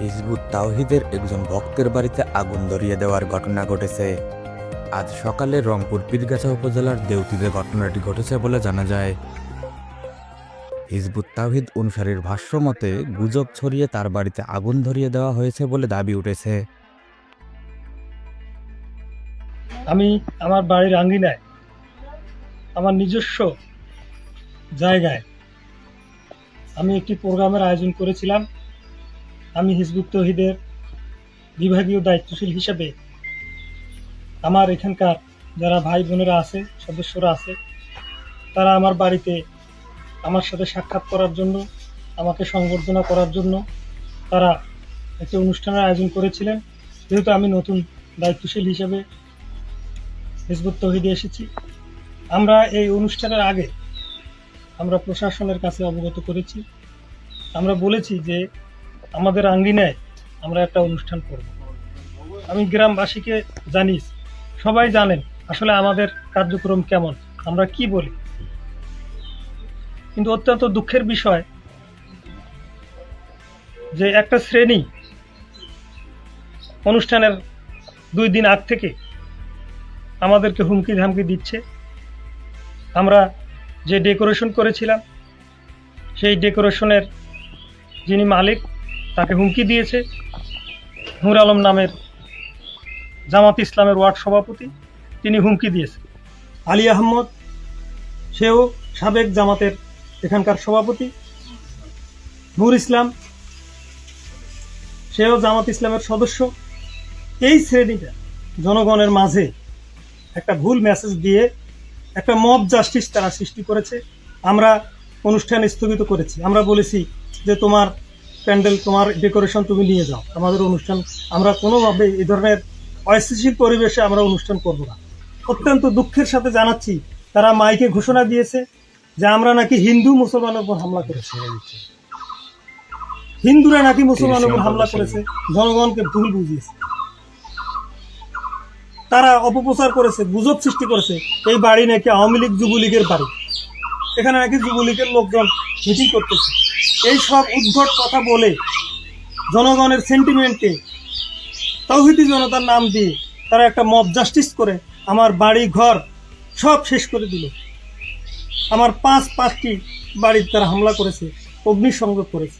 Hizb ut তাওহিদের একজন ভক্তের বাড়িতে আগুন ধরিয়ে দেওয়ার ঘটনা ঘটেছে। আজ সকালে রংপুর পীরগাছা উপজেলার দেউতিতে ঘটনাটি ঘটেছে বলে জানা যায়। হিজবুত তাওহিদ অনুসারীর ভাষ্য মতে, গুজব ছড়িয়ে তার বাড়িতে আগুন ধরিয়ে দেওয়া হয়েছে বলে দাবি উঠেছে। আমি আমার বাড়ির আঙ্গিনায়, আমার নিজস্ব জায়গায় আমি একটি প্রোগ্রামের আয়োজন করেছিলাম। আমি হিজবুত তহিদের বিভাগীয় দায়িত্বশীল হিসেবে আমার এখানকার যারা ভাই বোনেরা আছে, সদস্যরা আছে, তারা আমার বাড়িতে আমার সাথে সাক্ষাৎ করার জন্য, আমাকে সংবর্ধনা করার জন্য তারা একটি অনুষ্ঠানের আয়োজন করেছিলেন। যেহেতু আমি নতুন দায়িত্বশীল হিসেবে হিজবুত তহিদে এসেছি। আমরা এই অনুষ্ঠানের আগে আমরা প্রশাসনের কাছে অবগত করেছি। আমরা বলেছি যে আমাদের আঙ্গিনায় আমরা একটা অনুষ্ঠান করব। আমি গ্রামবাসীকে জানি সবাই জানেন আসলে আমাদের কার্যক্রম কেমন, আমরা কি বলি। কিন্তু অত্যন্ত দুঃখের বিষয় যে একটা শ্রেণি অনুষ্ঠানের দুই দিন আগ থেকে আমাদেরকে হুমকি ধামকি দিচ্ছে। আমরা যে ডেকোরেশন করেছিলাম, সেই ডেকোরেশনের যিনি মালিক, তাকে হুমকি দিয়েছে নুর আলম নামের জামাত ইসলামের ওয়ার্ড সভাপতি, তিনি হুমকি দিয়েছে। আলী আহমদ, সেও সাবেক জামাতের এখানকার সভাপতি। নূর ইসলাম, সেও জামাত ইসলামের সদস্য। এই শ্রেণীটা জনগণের মাঝে একটা ভুল মেসেজ দিয়ে একটা মব জাস্টিস তারা সৃষ্টি করেছে। আমরা অনুষ্ঠান স্থগিত করেছি। আমরা বলেছি যে তোমার প্যান্ডেল, তোমার ডেকোরেশন তুমি নিয়ে যাও। আমাদের অনুষ্ঠান, আমরা কোনোভাবে এই ধরনের অস্থিতিশীল পরিবেশে আমরা অনুষ্ঠান করব না। অত্যন্ত দুঃখের সাথে জানাচ্ছি, তারা মাইকে ঘোষণা দিয়েছে যে আমরা নাকি হিন্দু মুসলমানের উপর হামলা করেছি। হিন্দুরা নাকি মুসলমানের উপর হামলা করেছে, জনগণকে ভুল বুঝিয়েছে। তারা অপপ্রচার করেছে, গুজব সৃষ্টি করেছে। এই বাড়ি নাকি আওয়ামী লীগ যুবলীগের বাড়ি। এখানে নাকি যুবলীগের লোকজন মিটিং করতেছে। এই সব উদ্ভট কথা বলে জনগণের সেন্টিমেন্টকে তৌহিদি জনতার নাম দিয়ে তারা একটা মব জাস্টিস করে আমার বাড়ি ঘর সব শেষ করে দিল। আমার পাঁচ পাঁচটি বাড়ির তারা হামলা করেছে, অগ্নিসংযোগ করেছে।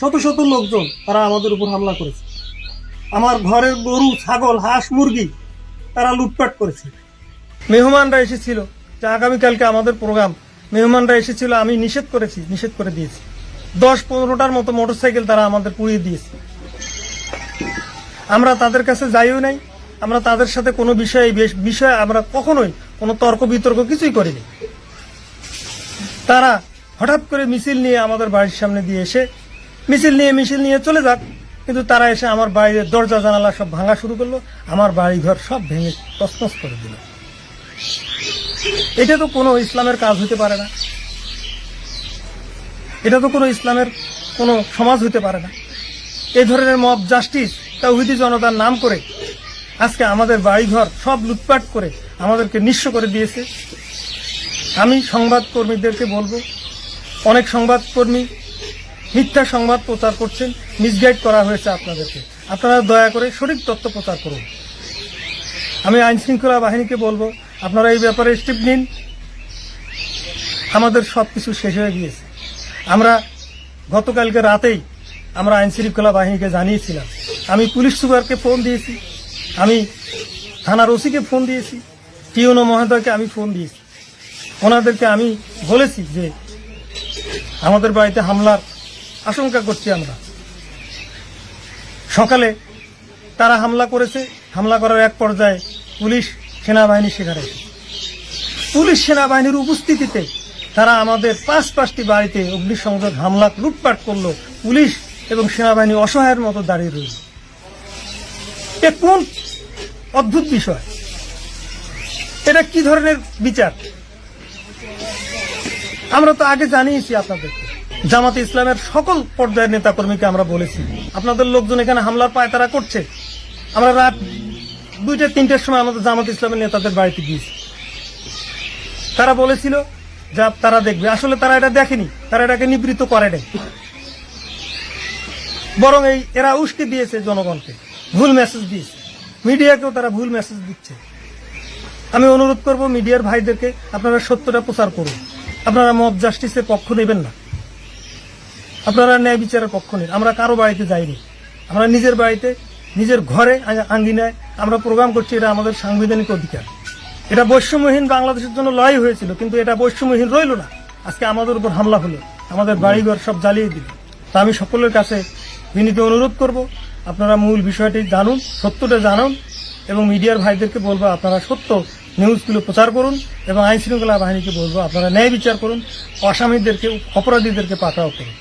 শত শত লোকজন তারা আমাদের উপর হামলা করেছে। আমার ঘরের গরু, ছাগল, হাঁস, মুরগি তারা লুটপাট করেছে মেহমানরা এসেছিল। যে আগামীকালকে আমাদের প্রোগ্রাম। মেহমানরা এসেছিল, আমি নিষেধ করেছি, নিষেধ করে দিয়েছি। দশ পনেরোটার মতো মোটরসাইকেল তারা আমাদের পুড়িয়ে দিয়েছে। আমরা তাদের কাছে যাইও নাই। আমরা তাদের সাথে কোনো বিষয়ে বিষয়ে আমরা কখনোই কোনো তর্ক বিতর্ক কিছুই করিনি। তারা হঠাৎ করে মিছিল নিয়ে আমাদের বাড়ির সামনে দিয়ে এসে, মিছিল নিয়ে মিছিল নিয়ে চলে যাক। কিন্তু তারা এসে আমার বাড়ির দরজা জানালা সব ভাঙা শুরু করল, আমার বাড়ি ঘর সব ভেঙে তছনছ করে দিল। এটা তো কোনো ইসলামের কাজ হতে পারে না। এটা তো কোনো ইসলামের কোনো সমাজ হতে পারে না। এই ধরনের মব জাস্টিস তৌহিদি জনতার নাম করে আজকে আমাদের বাড়িঘর সব লুটপাট করে আমাদেরকে নিঃস্ব করে দিয়েছে। আমি সংবাদকর্মীদেরকে বলব, অনেক সংবাদকর্মী মিথ্যা সংবাদ প্রচার করছেন মিসগাইড করা হয়েছে আপনাদেরকে। আপনারা দয়া করে সঠিক তথ্য প্রচার করুন। আমি আইন শৃঙ্খলা বাহিনীকে বলব, আপনারা এই ব্যাপারে স্টেপ নিন। আমাদের সব কিছু শেষ হয়ে গিয়েছে। আমরা গতকালকে রাতেই আমরা আইন শৃঙ্খলা বাহিনীকে জানিয়েছিলাম। আমি পুলিশ সুপারকে ফোন দিয়েছি, আমি থানার ওসিকে ফোন দিয়েছি, টিওনো মহোদয়কে আমি ফোন দিয়েছি। ওনাদেরকে আমি বলেছি যে আমাদের বাড়িতে হামলার আশঙ্কা করছি আমরা। সকালে তারা হামলা করেছে, হামলা করার এক পর্যায়ে পুলিশ সেনাবাহিনী সেখানে পুলিশ সেনাবাহিনীর উপস্থিতিতে তারা আমাদের পাঁচ পাঁচটি বাড়িতে অগ্নিসংযোগ হামলা, লুটপাট করল পুলিশ এবং সেনাবাহিনী অসহায়ের মতো দাঁড়িয়ে রইল। এ কোন অদ্ভুত বিষয়? এটা কি ধরনের বিচার? আমরা তো আগে জানিয়েছি আপনাদেরকে। জামাতে ইসলামের সকল পর্যায়ের নেতাকর্মীকে আমরা বলেছি, আপনাদের লোকজন এখানে হামলার পায়তারা করছে। আমরা রাত দুইটা তিনটের সময় আমাদের জামাত ইসলামের নেতাদের বাড়িতে গিয়েছি। তারা বলেছিল যা তারা দেখবে। আসলে তারা এটা দেখেনি, তারা এটাকে নিবৃত্ত করে নাই। বরং এই এরা উস্কে দিয়েছে জনগণকে, ভুল মেসেজ দিয়েছে। মিডিয়াকেও তারা ভুল মেসেজ দিচ্ছে। আমি অনুরোধ করব মিডিয়ার ভাইদেরকে আপনারা সত্যটা প্রচার করুন। আপনারা মব জাস্টিসের পক্ষ নেবেন না। আপনারা ন্যায় বিচারের পক্ষ নেন। আমরা কারও বাড়িতে যাইনি। আমরা নিজের বাড়িতে, নিজের ঘরে আঙ্গিনায় আমরা প্রোগ্রাম করছি, এটা আমাদের সাংবিধানিক অধিকার। এটা বৈষম্যহীন বাংলাদেশের জন্য লড়াই হয়েছিল, কিন্তু এটা বৈষম্যহীন রইল না। আজকে আমাদের উপর হামলা হলো। আমাদের বাড়িঘর সব জ্বালিয়ে দিল। তা আমি সকলের কাছে বিনীত অনুরোধ করব, আপনারা মূল বিষয়টি জানুন, সত্যটা জানুন, এবং মিডিয়ার ভাইদেরকে বলব, আপনারা সত্য নিউজগুলো প্রচার করুন, এবং আইন শৃঙ্খলা বাহিনীকে বলব, আপনারা ন্যায় বিচার করুন, অসামীদেরকে, অপরাধীদেরকে পাকড়াও করুন।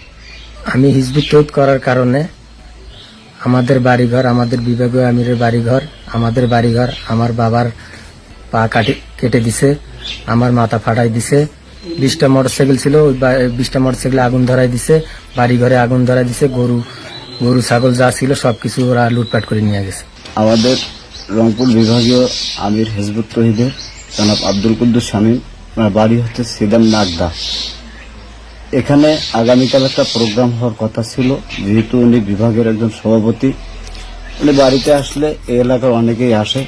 আমি হিজবুত তৈদ করার কারণে আমাদের বাড়িঘর, আমাদের বিভাগীয় আমিরের বাড়িঘর, আমাদের বাড়িঘর আমার বাবার পা কাটি, কেটে দিছে, আমার মাথা ফাটাই দিছে, বিশটা মোটরসাইকেল ছিল, ওই বিশটা মোটরসাইকেলে আগুন ধরাই দিছে, বাড়িঘরে আগুন ধরাই দিছে, গরু গরু, ছাগল যা ছিল সব কিছু ওরা লুটপাট করে নিয়ে গেছে। আমাদের রংপুর বিভাগীয় আমির হেজবুত তহিদের জনাব আব্দুল কুদ্দুস ওনার বাড়ি হচ্ছে সিদাম নাগদা। এখানে আগামীকাল একটা প্রোগ্রাম হওয়ার কথা ছিল। যেহেতু উনি বিভাগের একজন সভাপতি, উনি বাড়িতে আসলে এই এলাকার অনেকেই আসে।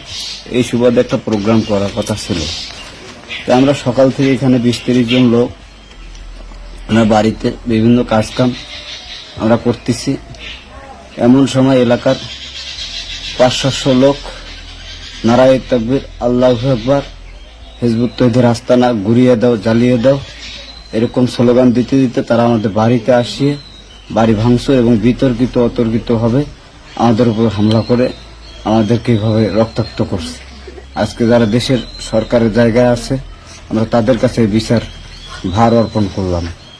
এই সুবাদে একটা প্রোগ্রাম করার কথা ছিল। আমরা সকাল থেকে এখানে বিশ তিরিশ জন লোক, ওনার বাড়িতে বিভিন্ন কাজকাম আমরা করতেছি। এমন সময় এলাকার পাঁচ সাতশো লোক, নারায় তকবির, আল্লাহ একবার হিজবুত তৈদের আস্তানা ঘুরিয়ে দাও, জ্বালিয়ে দাও। এরকম স্লোগান দিতে দিতে তারা আমাদের বাড়িতে আসিয়ে বাড়ি ভাঙচুর এবং বিতর্কিত, অতর্কিত হবে, আমাদের উপর হামলা করে আমাদেরকে এভাবে রক্তাক্ত করছে। আজকে যারা দেশের সরকারের জায়গায় আছে, আমরা তাদের কাছে বিচার ভার অর্পণ করলাম।